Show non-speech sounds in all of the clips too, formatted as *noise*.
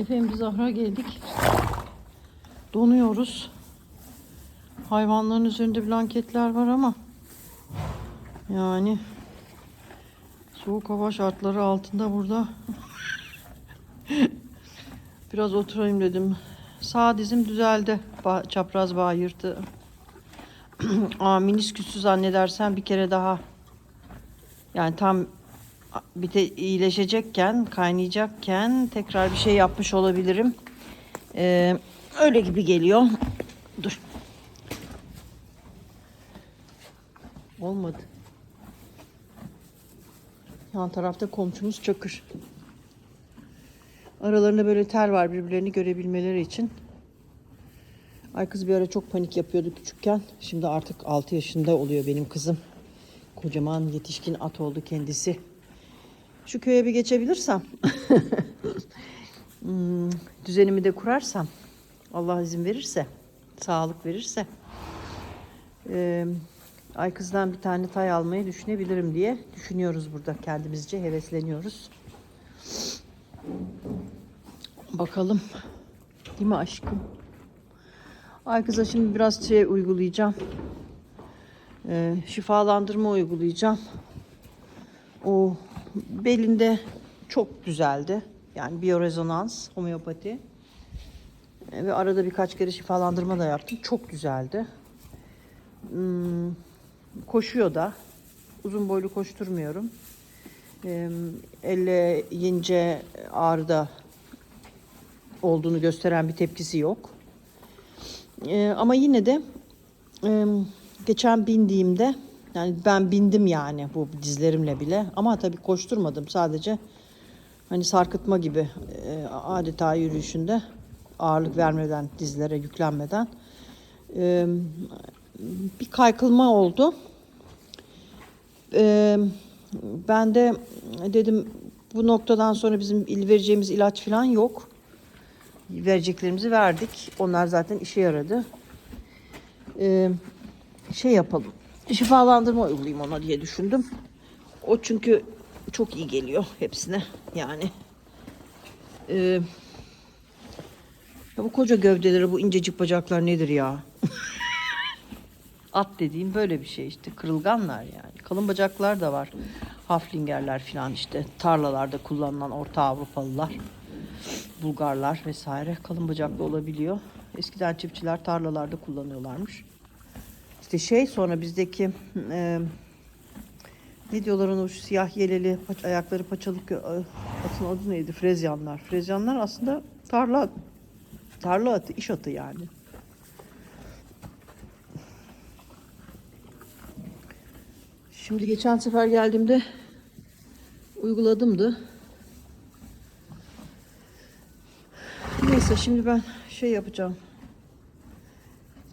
Efendim biz ahıra geldik. Donuyoruz. Hayvanların üzerinde blanketler var ama yani soğuk hava şartları altında burada *laughs* biraz oturayım dedim. Sağ dizim düzeldi. Ba- çapraz bağ yırtı. *clears throat* Aa, minisküsü zannedersem bir kere daha yani tam bir de iyileşecekken, kaynayacakken tekrar bir şey yapmış olabilirim. Ee, öyle gibi geliyor. Dur. Olmadı. Yan tarafta komşumuz Çakır. Aralarında böyle tel var birbirlerini görebilmeleri için. Ay kız bir ara çok panik yapıyordu küçükken. Şimdi artık 6 yaşında oluyor benim kızım. Kocaman yetişkin at oldu kendisi. Şu köye bir geçebilirsem. *laughs* hmm, düzenimi de kurarsam. Allah izin verirse. Sağlık verirse. Ee, ay kızdan bir tane tay almayı düşünebilirim diye düşünüyoruz burada kendimizce hevesleniyoruz. Bakalım. Değil mi aşkım? Ay kıza şimdi biraz şey uygulayacağım. Ee, şifalandırma uygulayacağım. O belinde çok güzeldi. Yani biyorezonans, homeopati. Ee, Ve arada birkaç kere şifalandırma da yaptım. Çok güzeldi. Hmm, koşuyor da. Uzun boylu koşturmuyorum. Ee, elle yince ağrıda olduğunu gösteren bir tepkisi yok. Ee, ama yine de e, geçen bindiğimde yani ben bindim yani bu dizlerimle bile ama tabii koşturmadım sadece hani sarkıtma gibi e, adeta yürüyüşünde ağırlık vermeden dizlere yüklenmeden e, bir kaykılma oldu. E, ben de dedim bu noktadan sonra bizim vereceğimiz ilaç falan yok. Vereceklerimizi verdik. Onlar zaten işe yaradı. Ee, şey yapalım. Şifalandırma uygulayayım ona diye düşündüm. O çünkü çok iyi geliyor hepsine. Yani Ee, ya bu koca gövdeleri, bu incecik bacaklar nedir ya? At dediğim böyle bir şey işte. Kırılganlar yani. Kalın bacaklar da var. Haflingerler falan işte. Tarlalarda kullanılan Orta Avrupalılar. Bulgarlar vesaire kalın bacaklı olabiliyor. Eskiden çiftçiler tarlalarda kullanıyorlarmış. İşte şey sonra bizdeki e, ne diyorlar ona şu siyah yeleli paç, ayakları paçalık e, atın adı neydi? Frezyanlar. Frezyanlar aslında tarla tarla atı, iş atı yani. Şimdi geçen sefer geldiğimde uyguladımdı. Neyse şimdi ben şey yapacağım.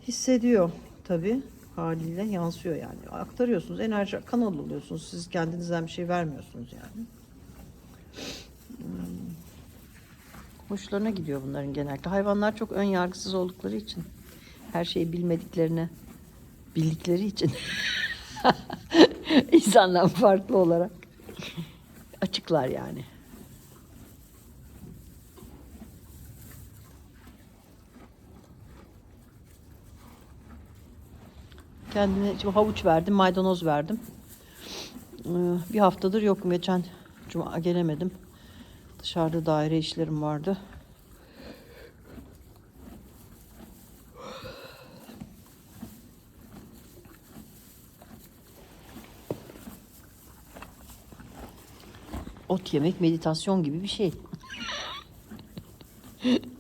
Hissediyor tabii haliyle yansıyor yani. Aktarıyorsunuz, enerji kanal oluyorsunuz. Siz kendinizden bir şey vermiyorsunuz yani. Hmm. Hoşlarına gidiyor bunların genellikle. Hayvanlar çok ön yargısız oldukları için. Her şeyi bilmediklerini bildikleri için. *laughs* İnsandan farklı olarak. Açıklar yani. Kendine şimdi havuç verdim, maydanoz verdim. Ee, Bir haftadır yokum. Geçen cuma gelemedim. Dışarıda daire işlerim vardı. Ot yemek meditasyon gibi bir şey. *laughs*